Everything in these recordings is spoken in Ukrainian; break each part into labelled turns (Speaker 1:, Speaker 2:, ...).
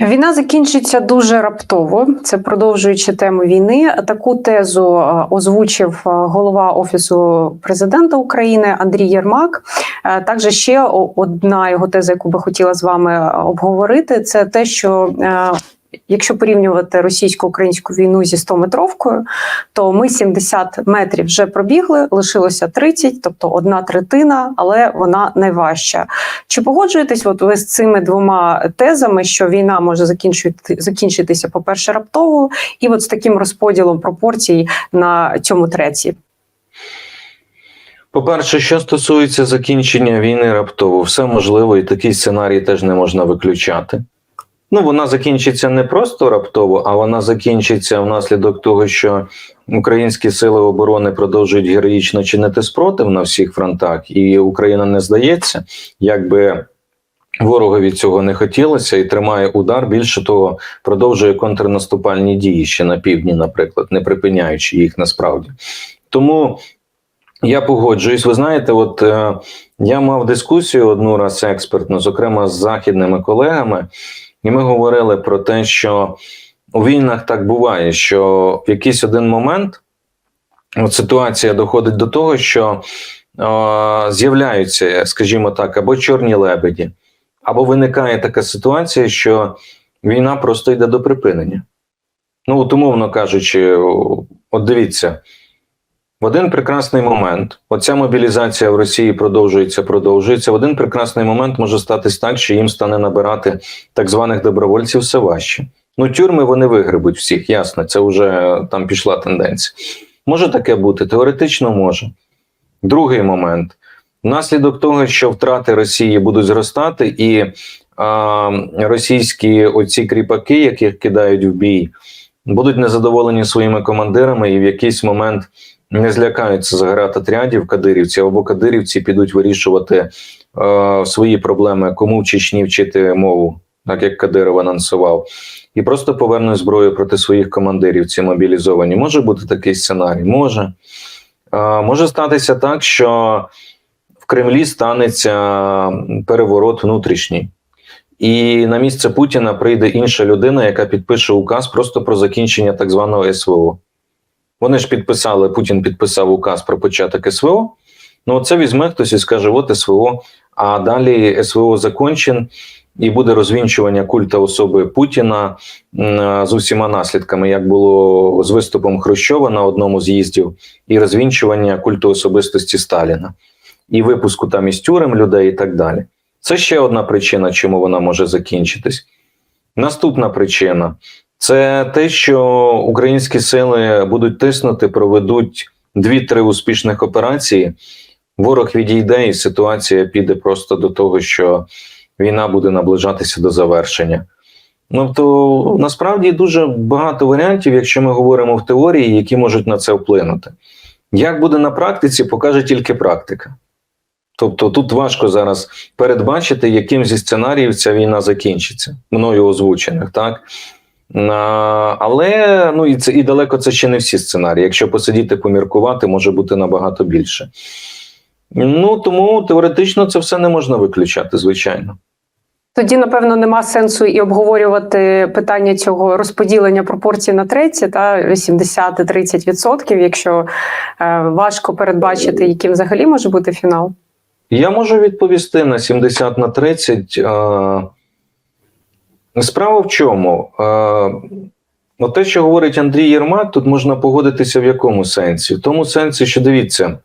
Speaker 1: Війна закінчиться дуже раптово. Це продовжуючи тему війни. Таку тезу е, озвучив е, голова офісу президента України Андрій Єрмак. Е, Також ще одна його теза, яку би хотіла з вами обговорити, це те, що якщо порівнювати російсько-українську війну зі 100-метровкою, то ми 70 метрів вже пробігли, лишилося 30, тобто одна третина, але вона найважча. Чи погоджуєтесь от ви з цими двома тезами, що війна може закінчити, закінчитися, по-перше, раптово, і от з таким розподілом пропорцій на цьому треці?
Speaker 2: По-перше, що стосується закінчення війни раптово, все можливо, і такий сценарій теж не можна виключати. Ну, вона закінчиться не просто раптово, а вона закінчиться внаслідок того, що українські сили оборони продовжують героїчно чинити спротив на всіх фронтах, і Україна не здається, якби ворогові цього не хотілося, і тримає удар. Більше того, продовжує контрнаступальні дії ще на півдні, наприклад, не припиняючи їх насправді. Тому я погоджуюсь. Ви знаєте, от е, я мав дискусію одну раз експертну, зокрема з західними колегами, і ми говорили про те, що у війнах так буває, що в якийсь один момент от ситуація доходить до того, що е, з'являються, скажімо так, або чорні лебеді, або виникає така ситуація, що війна просто йде до припинення. Ну, от умовно кажучи, от дивіться. В один прекрасний момент оця мобілізація в Росії продовжується, продовжується. В один прекрасний момент може статись так, що їм стане набирати так званих добровольців все важче. Ну, тюрми вони вигребуть всіх, ясно, це вже там пішла тенденція. Може таке бути, теоретично може. Другий момент. Внаслідок того, що втрати Росії будуть зростати, і а, російські оці кріпаки, яких кидають в бій, будуть незадоволені своїми командирами, і в якийсь момент не злякаються загратотрядів кадирівців, або кадирівці підуть вирішувати е, свої проблеми, кому в Чечні вчити мову, так як Кадиров анонсував, і просто повернуть зброю проти своїх командирів, ці мобілізовані. Може бути такий сценарій? Може. Е, може статися так, що в Кремлі станеться переворот внутрішній. І на місце Путіна прийде інша людина, яка підпише указ просто про закінчення так званого СВО. Вони ж підписали, Путін підписав указ про початок СВО. Ну, це візьме хтось і скаже: от СВО, а далі СВО закончен, і буде розвінчування культа особи Путіна з усіма наслідками, як було з виступом Хрущова на одному з'їздів, і розвінчування культу особистості Сталіна, і випуску там із тюрем людей, і так далі. Це ще одна причина, чому вона може закінчитись. Наступна причина це те, що українські сили будуть тиснути, проведуть дві-три успішних операції. Ворог відійде, і ситуація піде просто до того, що війна буде наближатися до завершення. Ну то насправді дуже багато варіантів, якщо ми говоримо в теорії, які можуть на це вплинути. Як буде на практиці, покаже тільки практика. Тобто тут важко зараз передбачити, яким зі сценаріїв ця війна закінчиться, мною озвучених, так? Але ну і це і далеко це ще не всі сценарії. Якщо посидіти, поміркувати, може бути набагато більше. Ну тому теоретично це все не можна виключати, звичайно.
Speaker 1: Тоді, напевно, нема сенсу і обговорювати питання цього розподілення пропорцій на треці, та 80-30%, якщо е, важко передбачити, яким взагалі може бути фінал.
Speaker 2: Я можу відповісти на 70 на 30. Справа в чому? Е, те, що говорить Андрій Єрмак, тут можна погодитися в якому сенсі? В тому сенсі, що дивіться,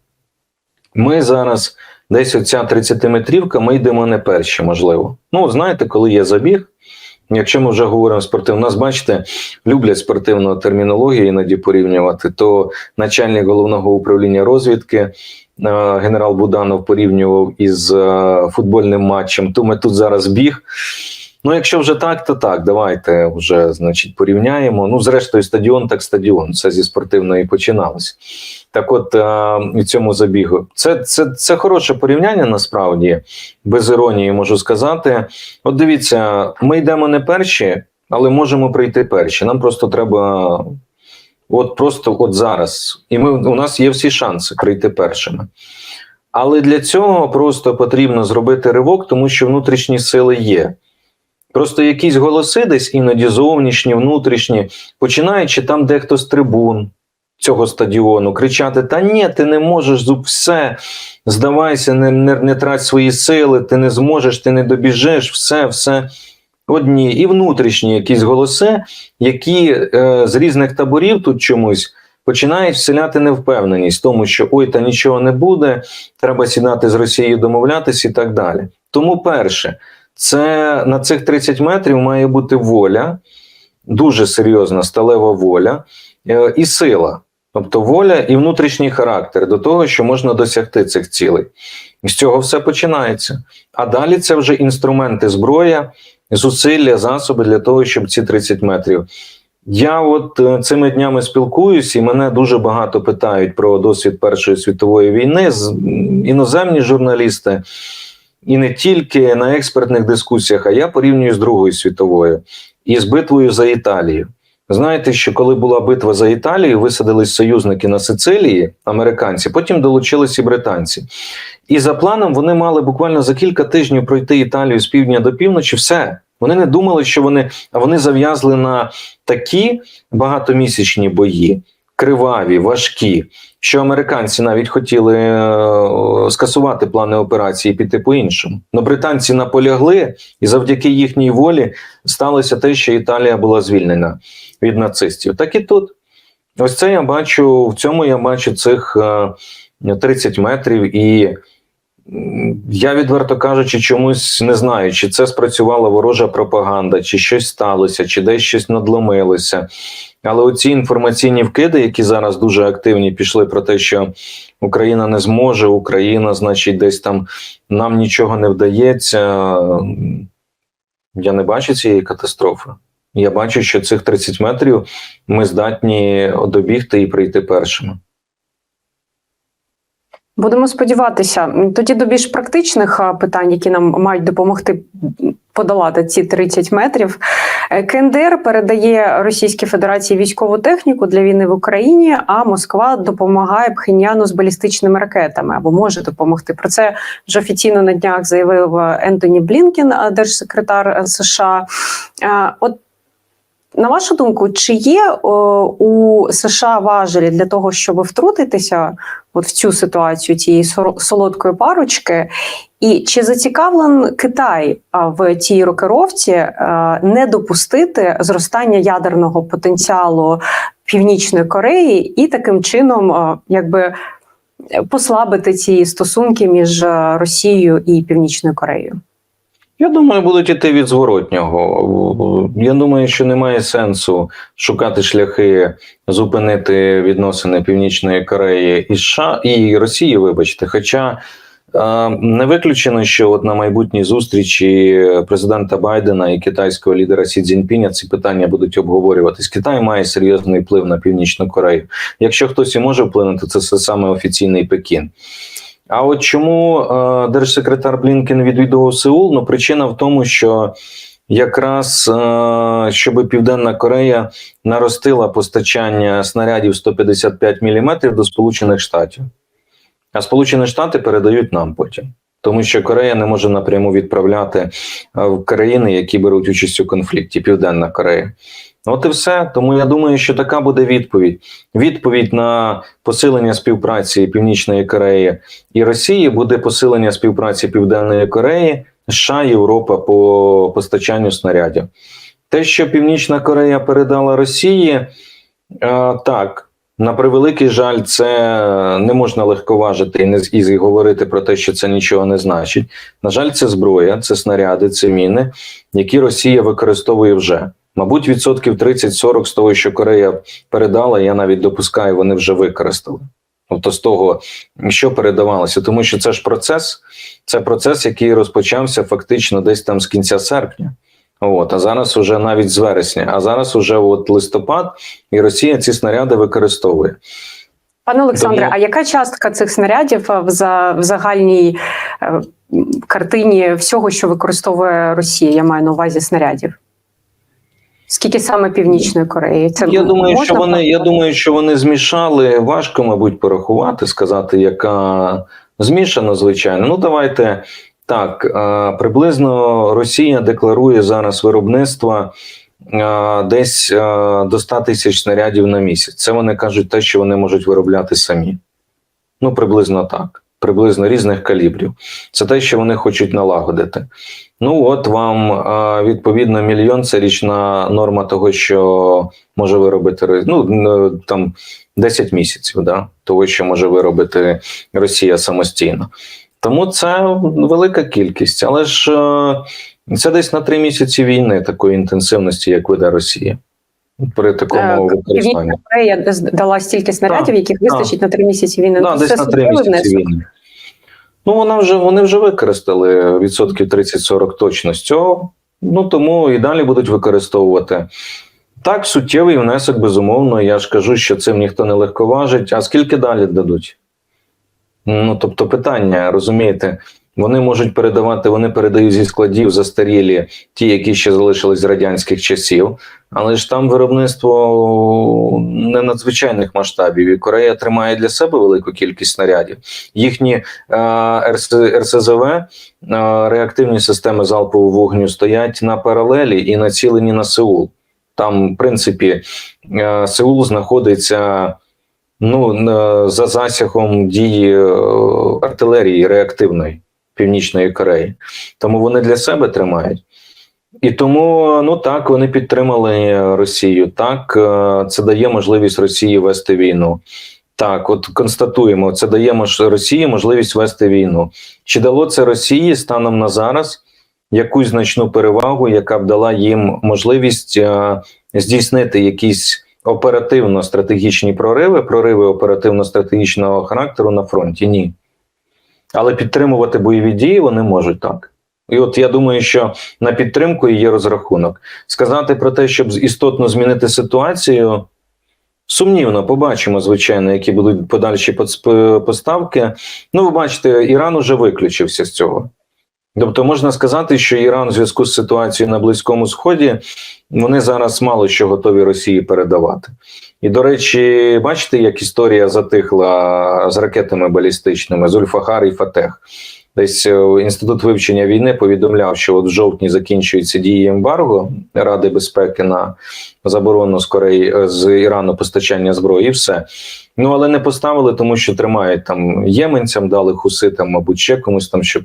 Speaker 2: ми зараз десь оця 30-метрівка, ми йдемо не перші, можливо. Ну, знаєте, коли є забіг, якщо ми вже говоримо спортивно, нас, бачите, люблять спортивну термінологію іноді порівнювати, то начальник головного управління розвідки е, генерал Буданов порівнював із е, футбольним матчем, то ми тут зараз біг. Ну, якщо вже так, то так, давайте вже значить порівняємо. Ну, зрештою, стадіон так стадіон. Все зі спортивної починалося. Так, от е, в цьому забігу, це, це, це хороше порівняння насправді, без іронії можу сказати. От дивіться, ми йдемо не перші, але можемо прийти перші. Нам просто треба, от просто от зараз. І ми у нас є всі шанси прийти першими. Але для цього просто потрібно зробити ривок, тому що внутрішні сили є. Просто якісь голоси десь іноді зовнішні, внутрішні, починаючи там дехто з трибун цього стадіону кричати: Та ні, ти не можеш все, здавайся, не, не, не трать свої сили, ти не зможеш, ти не добіжиш, все, все. Одні і внутрішні якісь голоси, які е, з різних таборів тут чомусь починають вселяти невпевненість тому, що ой, та нічого не буде, треба сідати з Росією домовлятися і так далі. Тому, перше, це на цих 30 метрів має бути воля, дуже серйозна сталева воля е, і сила. Тобто воля і внутрішній характер до того, що можна досягти цих цілей. З цього все починається. А далі це вже інструменти, зброя, зусилля, засоби для того, щоб ці 30 метрів. Я от е, цими днями спілкуюсь, і мене дуже багато питають про досвід Першої світової війни іноземні журналісти, і не тільки на експертних дискусіях, а я порівнюю з Другою світовою і з битвою за Італію. Знаєте, що коли була битва за Італію, висадились союзники на Сицилії, американці, потім долучились і британці. І за планом вони мали буквально за кілька тижнів пройти Італію з півдня до півночі. Все. Вони не думали, що вони, а вони зав'язли на такі багатомісячні бої, криваві, важкі, що американці навіть хотіли е, скасувати плани операції і піти по-іншому. Но британці наполягли, і завдяки їхній волі сталося те, що Італія була звільнена від нацистів. Так і тут. Ось це я бачу, в цьому я бачу цих е, 30 метрів, і я, відверто кажучи, чомусь не знаю, чи це спрацювала ворожа пропаганда, чи щось сталося, чи десь щось надломилося. Але оці інформаційні вкиди, які зараз дуже активні, пішли про те, що Україна не зможе, Україна, значить, десь там нам нічого не вдається. Я не бачу цієї катастрофи. Я бачу, що цих 30 метрів ми здатні добігти і прийти першими.
Speaker 1: Будемо сподіватися. Тоді до більш практичних питань, які нам мають допомогти подолати ці 30 метрів. Е, КНДР передає Російській Федерації військову техніку для війни в Україні, а Москва допомагає Пхеньяну з балістичними ракетами або може допомогти. Про це вже офіційно на днях заявив е, Ентоні Блінкен, е, держсекретар США. От на вашу думку, чи є о, у США важелі для того, щоб втрутитися от в цю ситуацію цієї солодкої парочки, і чи зацікавлен Китай в цій рокировці не допустити зростання ядерного потенціалу Північної Кореї і таким чином, якби послабити ці стосунки між Росією і Північною Кореєю?
Speaker 2: Я думаю, будуть іти від зворотнього. Я думаю, що немає сенсу шукати шляхи зупинити відносини Північної Кореї і США і Росії, вибачте. Хоча е, не виключено, що от на майбутній зустрічі президента Байдена і китайського лідера Сі Цзіньпіня ці питання будуть обговорюватись. Китай має серйозний вплив на Північну Корею. Якщо хтось і може вплинути, це саме офіційний Пекін. А от чому е, держсекретар Блінкен відвідував Сеул? Ну, причина в тому, що якраз е, щоб Південна Корея наростила постачання снарядів 155 мм до Сполучених Штатів, а Сполучені Штати передають нам потім. Тому що Корея не може напряму відправляти е, в країни, які беруть участь у конфлікті, Південна Корея. От і все. Тому я думаю, що така буде відповідь. Відповідь на посилення співпраці Північної Кореї і Росії буде посилення співпраці Південної Кореї, США, Європа по постачанню снарядів. Те, що Північна Корея передала Росії, е, так. На превеликий жаль, це не можна легковажити і не і говорити про те, що це нічого не значить. На жаль, це зброя, це снаряди, це міни, які Росія використовує вже. Мабуть, відсотків 30-40 з того, що Корея передала, я навіть допускаю, вони вже використали. Тобто з того, що передавалося, тому що це ж процес, це процес, який розпочався фактично десь там з кінця серпня. От, а зараз уже навіть з вересня, а зараз уже от листопад, і Росія ці снаряди використовує.
Speaker 1: Пане Олександре,
Speaker 2: Тому-
Speaker 1: а яка частка цих снарядів в, за, в загальній е, картині всього, що використовує Росія? Я маю на увазі снарядів? Скільки саме Північної Кореї? Це
Speaker 2: Я думаю, що вони, я думаю, що вони змішали. Важко, мабуть, порахувати, сказати, яка змішана, звичайно. Ну, давайте Так, приблизно Росія декларує зараз виробництво десь до 100 тисяч снарядів на місяць. Це вони кажуть те, що вони можуть виробляти самі. Ну, приблизно так. Приблизно різних калібрів. Це те, що вони хочуть налагодити. Ну, от вам відповідно мільйон це річна норма того, що може виробити ну, там 10 місяців, да, того, що може виробити Росія самостійно. Тому це велика кількість, але ж це десь на три місяці війни такої інтенсивності, як веде Росія. При такому
Speaker 1: Е,
Speaker 2: використанні.
Speaker 1: Північна Корея дала стільки снарядів, яких вистачить на три місяці війни.
Speaker 2: Да,
Speaker 1: Ну,
Speaker 2: десь
Speaker 1: це
Speaker 2: на три
Speaker 1: суттєвий
Speaker 2: місяці
Speaker 1: внесок.
Speaker 2: війни. Ну, вона вже, вони вже використали відсотків 30-40 точно з цього. Ну тому і далі будуть використовувати. Так, суттєвий внесок, безумовно. Я ж кажу, що цим ніхто не легковажить. А скільки далі дадуть? Ну, тобто, питання, розумієте, вони можуть передавати, вони передають зі складів застарілі, ті, які ще залишились з радянських часів, але ж там виробництво не надзвичайних масштабів. І Корея тримає для себе велику кількість снарядів. Їхні е, РС, РСЗВ, е, реактивні системи залпового вогню стоять на паралелі і націлені на Сеул. Там, в принципі, е, Сеул знаходиться ну, за засягом дії е, артилерії реактивної Північної Кореї. Тому вони для себе тримають. І тому, ну так, вони підтримали Росію. Так, е, це дає можливість Росії вести війну. Так, от констатуємо, це дає Росії можливість вести війну. Чи дало це Росії станом на зараз якусь значну перевагу, яка б дала їм можливість е, здійснити якісь оперативно-стратегічні прориви, прориви оперативно-стратегічного характеру на фронті? Ні. Але підтримувати бойові дії вони можуть так. І от я думаю, що на підтримку є розрахунок. Сказати про те, щоб істотно змінити ситуацію. Сумнівно, побачимо, звичайно, які будуть подальші поставки. Ну, ви бачите, Іран уже виключився з цього. Тобто можна сказати, що Іран в зв'язку з ситуацією на Близькому Сході вони зараз мало що готові Росії передавати. І, до речі, бачите, як історія затихла з ракетами балістичними з Ульфахар і Фатех. Десь е, інститут вивчення війни повідомляв, що от в жовтні закінчується дії ембарго Ради безпеки на заборону з Кореї е, з Ірану постачання зброї, і все. Ну але не поставили, тому що тримають там єменцям, дали хуситам, мабуть, ще комусь там, щоб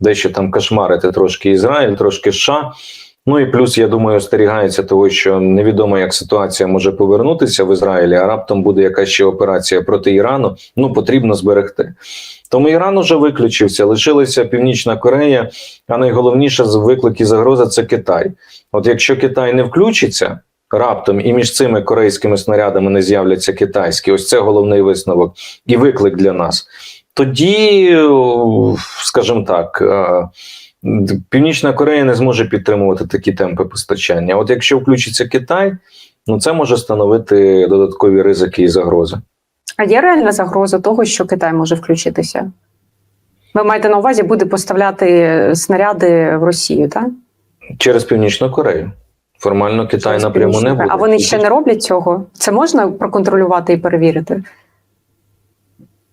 Speaker 2: дещо там кошмарити трошки Ізраїль, трошки США. Ну і плюс, я думаю, остерігається того, що невідомо, як ситуація може повернутися в Ізраїлі, а раптом буде якась ще операція проти Ірану. Ну потрібно зберегти. Тому Іран уже виключився, лишилася Північна Корея, а найголовніше з і загроза це Китай. От якщо Китай не включиться раптом і між цими корейськими снарядами не з'являться китайські, ось це головний висновок і виклик для нас. Тоді, скажімо так, Північна Корея не зможе підтримувати такі темпи постачання. От якщо включиться Китай, ну це може становити додаткові ризики і загрози.
Speaker 1: А є реальна загроза того, що Китай може включитися? Ви маєте на увазі буде поставляти снаряди в Росію, так?
Speaker 2: Через Північну Корею. Формально Китай
Speaker 1: Через
Speaker 2: напряму не буде.
Speaker 1: А вони ще не роблять цього? Це можна проконтролювати і перевірити?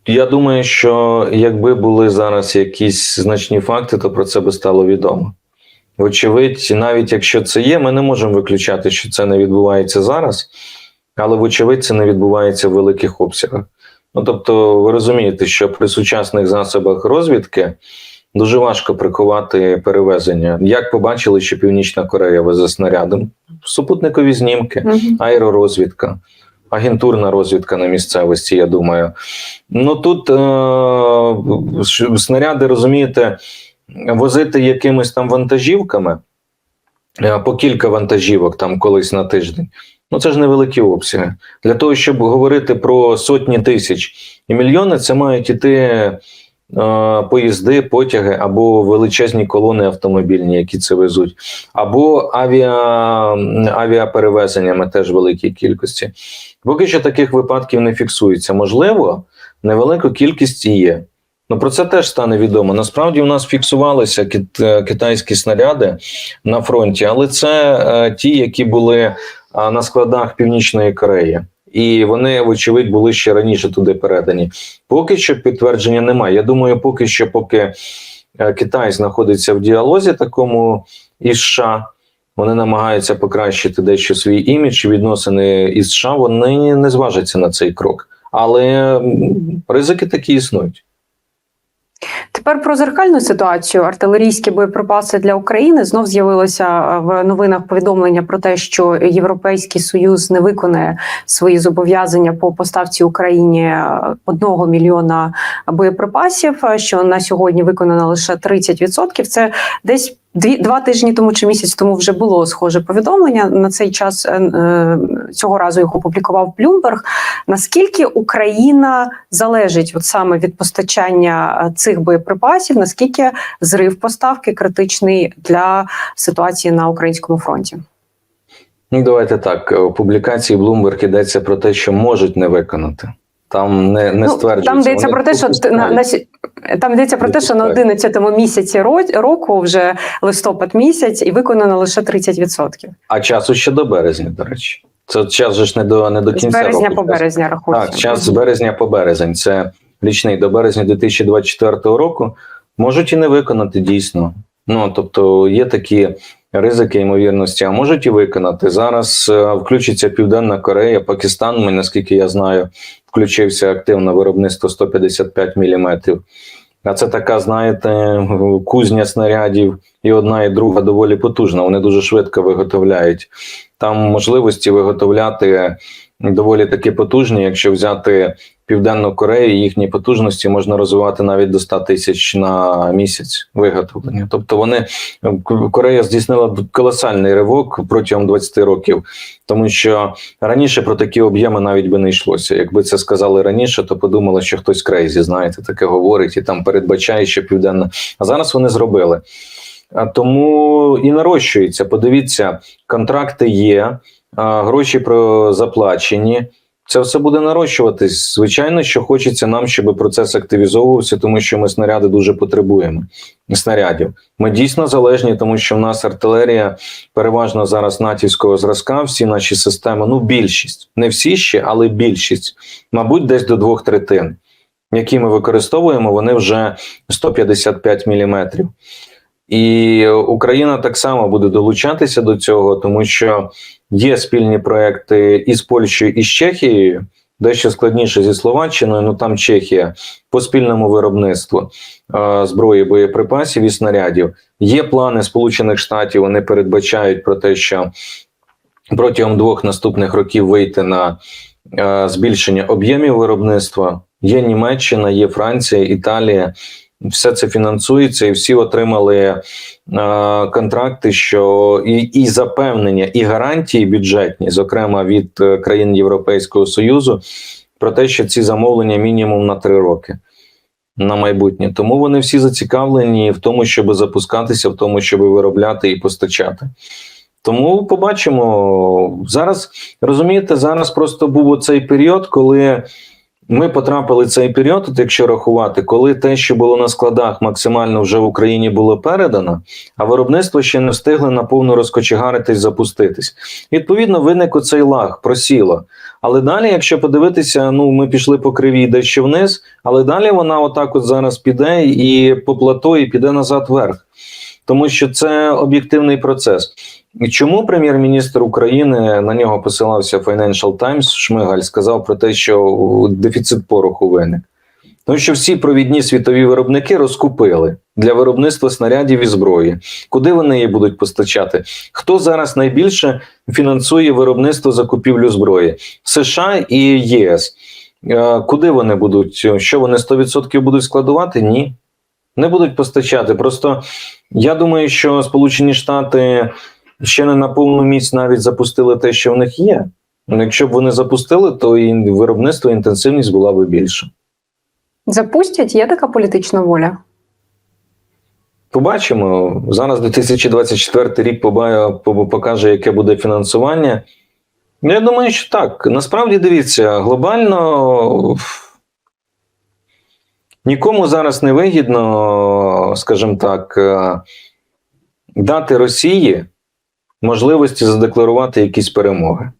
Speaker 2: Я думаю, що якби були зараз якісь значні факти, то про це би стало відомо. Вочевидь, навіть якщо це є, ми не можемо виключати, що це не відбувається зараз, але вочевидь, це не відбувається в великих обсягах. Ну тобто, ви розумієте, що при сучасних засобах розвідки дуже важко приховати перевезення. Як побачили, що Північна Корея везе снарядом, супутникові знімки аеророзвідка, агентурна розвідка на місцевості, я думаю. Ну тут е- снаряди, розумієте, возити якимись там вантажівками, е, по кілька вантажівок там колись на тиждень. Ну це ж невеликі обсяги. Для того, щоб говорити про сотні тисяч і мільйони, це мають іти поїзди, потяги або величезні колони автомобільні, які це везуть, або авіа, авіаперевезеннями теж великій кількості. Поки що таких випадків не фіксується. Можливо, невелика кількість є. Ну про це теж стане відомо. Насправді, у нас фіксувалися кит- китайські снаряди на фронті, але це е, ті, які були е, на складах Північної Кореї. І вони, вочевидь, були ще раніше туди передані. Поки що підтвердження немає. Я думаю, поки що, поки е, Китай знаходиться в діалозі такому із США. Вони намагаються покращити дещо свій імідж, відносини із США. Вони не зважаться на цей крок. Але ризики такі існують.
Speaker 1: Тепер про зеркальну ситуацію. Артилерійські боєприпаси для України знов з'явилося е, в новинах повідомлення про те, що Європейський союз не виконає свої зобов'язання по поставці Україні е, одного мільйона боєприпасів. е, Що на сьогодні виконано лише 30%. Це десь дві два тижні тому чи місяць тому вже було схоже повідомлення. На цей час е, е, цього разу його опублікував Bloomberg. Наскільки Україна залежить от саме від постачання е, цих боєприпасів? Наскільки зрив поставки критичний для ситуації на українському фронті?
Speaker 2: Ну, давайте так. У публікації Bloomberg йдеться про те, що можуть не виконати. Там не, не стверджується.
Speaker 1: Ну, там йдеться про те, що на, на там йдеться про те, що на 11-му місяці року, вже листопад місяць, і виконано лише 30%.
Speaker 2: А часу ще до березня, до речі. Це час же ж не до не до
Speaker 1: З
Speaker 2: кінця
Speaker 1: березня
Speaker 2: року.
Speaker 1: по березня рахується.
Speaker 2: Так, час з березня по березень. Це річний до березня 2024 року. Можуть і не виконати дійсно. Ну тобто є такі ризики ймовірності, а можуть і виконати. Зараз е, включиться Південна Корея, Пакистан, ми, наскільки я знаю, включився активно виробництво 155 мм. А це така, знаєте, кузня снарядів, і одна, і друга доволі потужна. Вони дуже швидко виготовляють. Там можливості виготовляти доволі таки потужні. Якщо взяти Південну Корею, їхні потужності можна розвивати навіть до 100 тисяч на місяць виготовлення. Тобто вони Корея здійснила колосальний ривок протягом 20 років, тому що раніше про такі об'єми навіть би не йшлося. Якби це сказали раніше, то подумали, що хтось крейзі, знаєте, таке говорить і там передбачає, що південна. А зараз вони зробили. А Тому і нарощується. Подивіться, контракти є, гроші заплачені. Це все буде нарощуватись. Звичайно, що хочеться нам, щоб процес активізовувався, тому що ми снаряди дуже потребуємо. Снарядів. Ми дійсно залежні, тому що в нас артилерія переважно зараз натівського зразка. Всі наші системи, ну більшість, не всі ще, але більшість, мабуть, десь до двох третин, які ми використовуємо, вони вже 155 міліметрів. І Україна так само буде долучатися до цього, тому що є спільні проекти із Польщею і з Чехією, дещо складніше зі Словаччиною. Ну там Чехія по спільному виробництву е, зброї, боєприпасів і снарядів. Є плани Сполучених Штатів. Вони передбачають про те, що протягом двох наступних років вийти на е, збільшення об'ємів виробництва. Є Німеччина, є Франція, Італія. Все це фінансується, і всі отримали е, контракти, що і, і запевнення, і гарантії бюджетні, зокрема від е, країн Європейського Союзу, про те, що ці замовлення мінімум на три роки на майбутнє. Тому вони всі зацікавлені в тому, щоб запускатися, в тому, щоб виробляти і постачати. Тому побачимо зараз. Розумієте, зараз просто був оцей період, коли. Ми потрапили в цей період, от якщо рахувати, коли те, що було на складах, максимально вже в Україні було передано, а виробництво ще не встигли наповну розкочегаритись, запуститись. Відповідно, виник оцей лаг, просіло. Але далі, якщо подивитися, ну ми пішли по кривій дещо вниз, але далі вона отак от зараз піде і по плато, і піде назад вверх. Тому що це об'єктивний процес. Чому прем'єр-міністр України на нього посилався Financial Times, Шмигаль сказав про те, що дефіцит пороху виник? Тому що всі провідні світові виробники розкупили для виробництва снарядів і зброї. Куди вони її будуть постачати? Хто зараз найбільше фінансує виробництво закупівлю зброї? США і ЄС. Е, Куди вони будуть? Що вони 100% будуть складувати? Ні. Не будуть постачати. Просто я думаю, що Сполучені Штати ще не на повну міць навіть запустили те, що в них є. Ну, Якщо б вони запустили, то і виробництво інтенсивність була б більша.
Speaker 1: Запустять, є така політична воля.
Speaker 2: Побачимо. Зараз 2024 рік покаже, яке буде фінансування. Ну, Я думаю, що так. Насправді дивіться, глобально нікому зараз не вигідно, скажімо так, е, дати Росії можливості задекларувати якісь перемоги.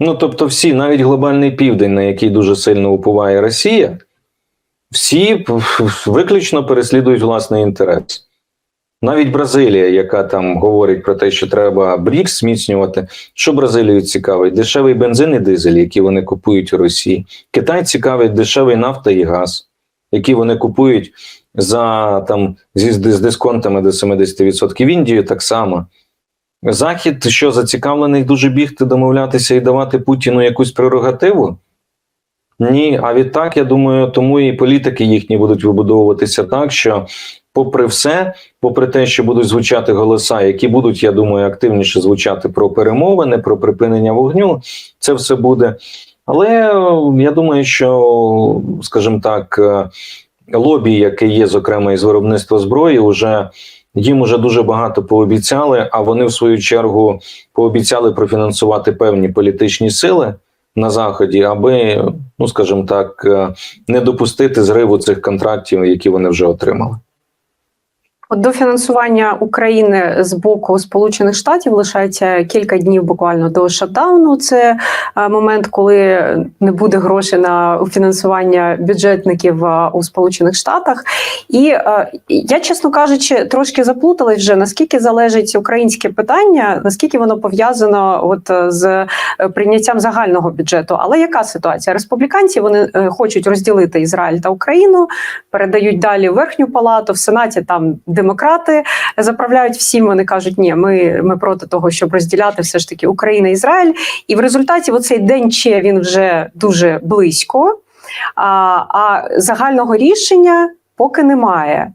Speaker 2: Ну, тобто, всі, навіть глобальний південь, на який дуже сильно уповає Росія, всі виключно переслідують власний інтерес. Навіть Бразилія, яка там говорить про те, що треба БРІКС зміцнювати, що Бразилію цікавить? Дешевий бензин і дизель, які вони купують у Росії. Китай цікавить дешевий нафта і газ, які вони купують за там зі з дисконтами до 70%. В Індію так само. Захід, що зацікавлений дуже бігти, домовлятися і давати Путіну якусь прерогативу? Ні, а відтак, я думаю, тому і політики їхні будуть вибудовуватися так, що, попри все, попри те, що будуть звучати голоса, які будуть, я думаю, активніше звучати про перемовини, про припинення вогню, це все буде. Але е, я думаю, що, скажімо так, е, лобі, яке є, зокрема, із виробництва зброї, уже їм уже дуже багато пообіцяли, а вони в свою чергу пообіцяли профінансувати певні політичні сили на заході, аби, ну скажімо так, е, не допустити зриву цих контрактів, які вони вже отримали.
Speaker 1: От до фінансування України з боку Сполучених Штатів лишається кілька днів буквально до шатдауну. Це е, момент, коли не буде грошей на фінансування бюджетників е, у Сполучених Штатах. І е, я, чесно кажучи, трошки заплуталась вже наскільки залежить українське питання, наскільки воно пов'язано от з прийняттям загального бюджету. Але яка ситуація? Республіканці вони хочуть розділити Ізраїль та Україну, передають далі верхню палату в сенаті. Там демократи заправляють всім. Вони кажуть, ні, ми, ми проти того, щоб розділяти все ж таки Україна і Ізраїль. І в результаті оцей день Че він вже дуже близько, а, а загального рішення поки немає.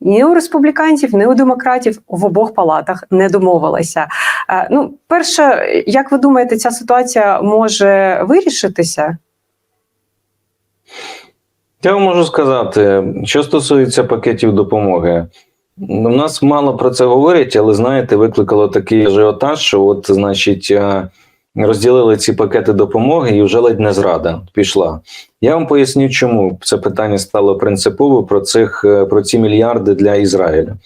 Speaker 1: Ні у республіканців, ні у демократів в обох палатах не домовилися. Е, Ну, перше, як ви думаєте, ця ситуація може вирішитися?
Speaker 2: Я вам можу сказати, що стосується пакетів допомоги. У нас мало про це говорять, але знаєте, викликало такий ажіотаж, що от, значить, е, розділили ці пакети допомоги і вже ледь не зрада пішла. Я вам поясню, чому це питання стало принципово про цих е, про ці мільярди для Ізраїля.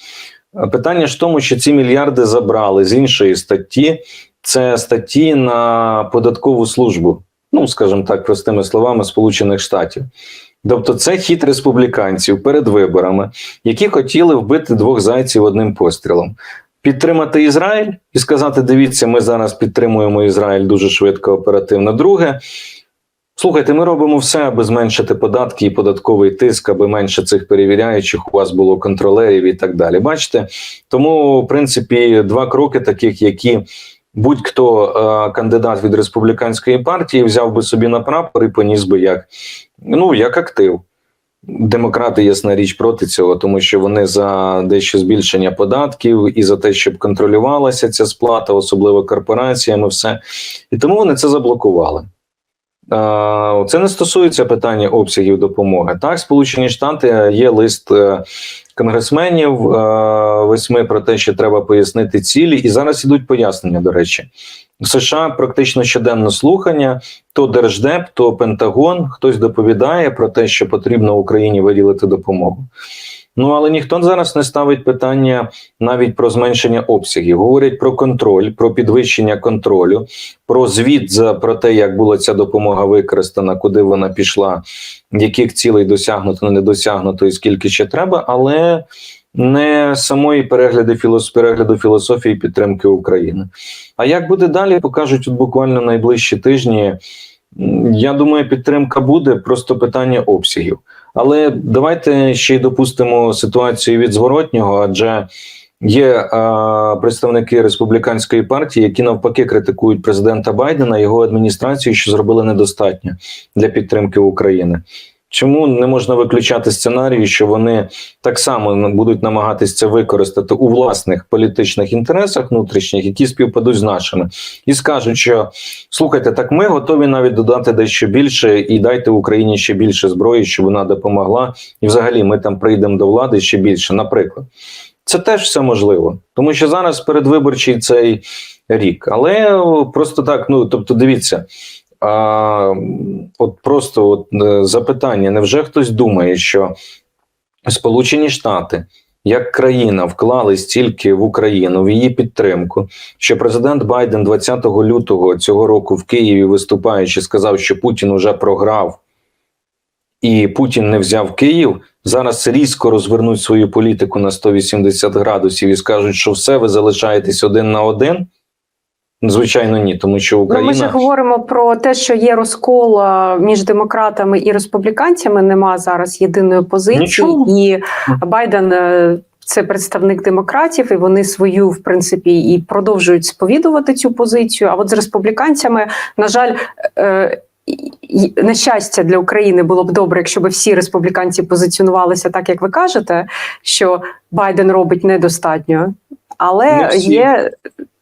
Speaker 2: Е, Питання ж в тому, що ці мільярди забрали з іншої статті. Це статті на податкову службу, ну скажімо так, простими словами, Сполучених Штатів. Тобто, це хід республіканців перед виборами, які хотіли вбити двох зайців одним пострілом. Підтримати Ізраїль і сказати: дивіться, ми зараз підтримуємо Ізраїль дуже швидко, оперативно. Друге, слухайте, ми робимо все, аби зменшити податки і податковий тиск, аби менше цих перевіряючих у вас було контролерів і так далі. Бачите? Тому, в принципі, два кроки, таких, які будь-хто е, кандидат від республіканської партії взяв би собі на прапор і поніс би як, ну, як актив. Демократи, ясна річ, проти цього, тому що вони за дещо збільшення податків і за те, щоб контролювалася ця сплата, особливо корпораціями, все. І тому вони це заблокували. Е, Це не стосується питання обсягів допомоги. Так, Сполучені Штати є лист е, конгресменів е, восьми про те, що треба пояснити цілі, і зараз ідуть пояснення. До речі, в США практично щоденне слухання. То держдеп, то Пентагон хтось доповідає про те, що потрібно Україні виділити допомогу. Ну але ніхто зараз не ставить питання навіть про зменшення обсягів. Говорять про контроль, про підвищення контролю, про звіт за про те, як була ця допомога використана, куди вона пішла, яких цілей досягнуто, не досягнуто, і скільки ще треба, але не самої перегляди філос... перегляду філософії підтримки України. А як буде далі, покажуть от буквально найближчі тижні. Я думаю, підтримка буде, просто питання обсягів. Але давайте ще й допустимо ситуацію від зворотнього, адже є е, представники республіканської партії, які навпаки критикують президента Байдена, його адміністрацію, що зробили недостатньо для підтримки України. Чому не можна виключати сценарії, що вони так само будуть намагатися це використати у власних політичних інтересах внутрішніх, які співпадуть з нашими, і скажуть, що слухайте, так ми готові навіть додати дещо більше і дайте Україні ще більше зброї, щоб вона допомогла, і взагалі ми там прийдемо до влади ще більше. Наприклад, це теж все можливо, тому що зараз передвиборчий цей рік, але просто так. Ну тобто, дивіться. А, от просто от, е, запитання: невже хтось думає, що Сполучені Штати як країна вклали стільки в Україну в її підтримку, що президент Байден 20 лютого цього року в Києві виступаючи, сказав, що Путін уже програв, і Путін не взяв Київ, зараз різко розвернуть свою політику на 180 градусів і скажуть, що все, ви залишаєтесь один на один. Звичайно, ні, тому що
Speaker 1: Ну, ми ж говоримо про те, що є розкол між демократами і республіканцями. Нема зараз єдиної позиції,
Speaker 2: Нічого.
Speaker 1: і Байден. е, Це представник демократів, і вони свою, в принципі, і продовжують сповідувати цю позицію. А от з республіканцями, на жаль, е, на щастя для України було б добре, якщо б всі республіканці позиціонувалися так, як ви кажете, що Байден робить недостатньо. Але
Speaker 2: всі.
Speaker 1: є,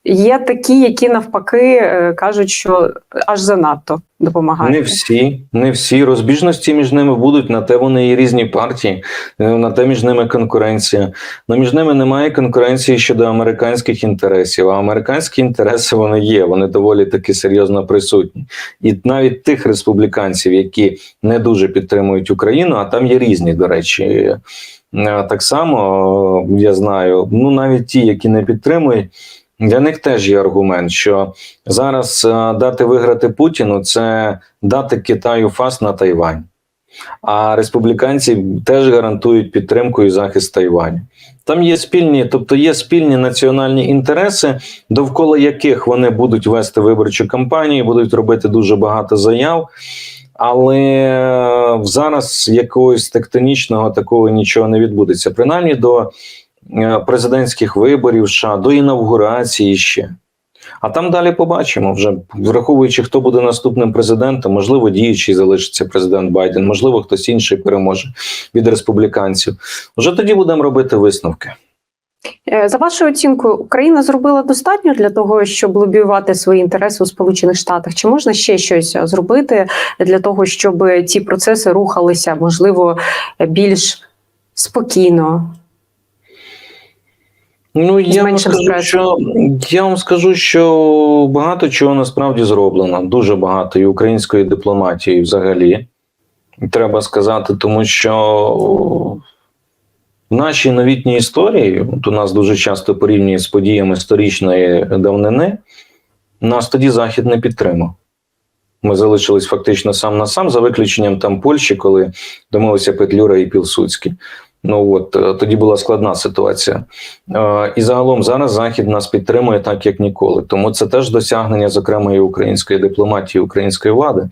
Speaker 1: є такі, які навпаки е, кажуть, що аж занадто допомагають.
Speaker 2: Не всі, не всі розбіжності між ними будуть. На те вони і різні партії, е, на те між ними конкуренція. Но між ними немає конкуренції щодо американських інтересів. А американські інтереси вони є, вони доволі таки серйозно присутні. І навіть тих республіканців, які не дуже підтримують Україну, а там є різні, до речі. Е, Так само я знаю, ну навіть ті, які не підтримують. Для них теж є аргумент, що зараз е, дати виграти Путіну це дати Китаю фас на Тайвань. А республіканці теж гарантують підтримку і захист Тайваню. Там є спільні, тобто є спільні національні інтереси, довкола яких вони будуть вести виборчу кампанію, будуть робити дуже багато заяв. Але е, зараз якогось тектонічного такого нічого не відбудеться. Принаймні до президентських виборів, США, до інавгурації ще. А там далі побачимо вже враховуючи, хто буде наступним президентом, можливо, діючий залишиться президент Байден, можливо, хтось інший переможе від республіканців. Вже тоді будемо робити висновки.
Speaker 1: Е, За вашою оцінкою, Україна зробила достатньо для того, щоб лобіювати свої інтереси у Сполучених Штатах? Чи можна ще щось зробити для того, щоб ці процеси рухалися, можливо, більш спокійно?
Speaker 2: Ну я вам скажу, що я вам скажу, що багато чого насправді зроблено. Дуже багато і української дипломатії взагалі. Треба сказати, тому що в нашій новітній історії, от у нас дуже часто порівнюють з подіями сторічної давнини, нас тоді Захід не підтримав. Ми залишились фактично сам на сам, за виключенням там Польщі, коли домовилися Петлюра і Пілсудський. Ну от е, тоді була складна ситуація. Е, І загалом зараз Захід нас підтримує так, як ніколи. Тому це теж досягнення, зокрема, і української дипломатії, української влади.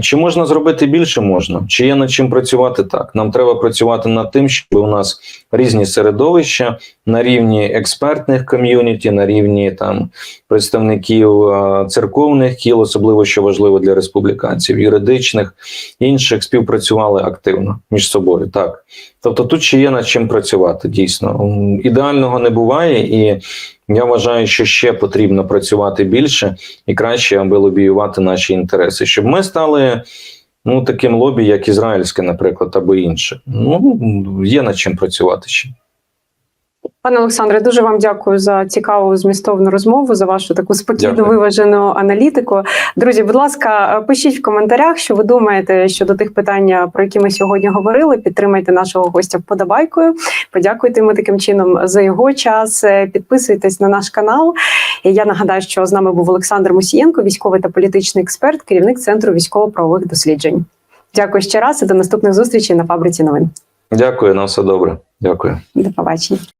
Speaker 2: Чи можна зробити більше? Можна. Чи є над чим працювати так? Нам треба працювати над тим, щоб у нас різні середовища на рівні експертних ком'юніті, на рівні там представників е, церковних кіл, особливо що важливо для республіканців, юридичних інших співпрацювали активно між собою. Так, тобто тут ще є над чим працювати. Дійсно, ідеального не буває, і я вважаю, що ще потрібно працювати більше і краще, аби лобіювати наші інтереси, щоб ми стали. Ну, таким лобі, як ізраїльське, наприклад, або інше. Ну, є над чим працювати ще.
Speaker 1: Пане Олександре, дуже вам дякую за цікаву змістовну розмову, за вашу таку спокійну,
Speaker 2: Дякую.
Speaker 1: виважену аналітику. Друзі, будь ласка, пишіть в коментарях, що ви думаєте щодо тих питань, про які ми сьогодні говорили. Підтримайте нашого гостя вподобайкою. Подякуйте йому таким чином за його час. Підписуйтесь на наш канал. Я нагадаю, що з нами був Олександр Мусієнко, військовий та політичний експерт, керівник центру військово-правових досліджень. Дякую ще раз і до наступних зустрічей на фабриці новин.
Speaker 2: Дякую, на все добре. Дякую.
Speaker 1: До побачення.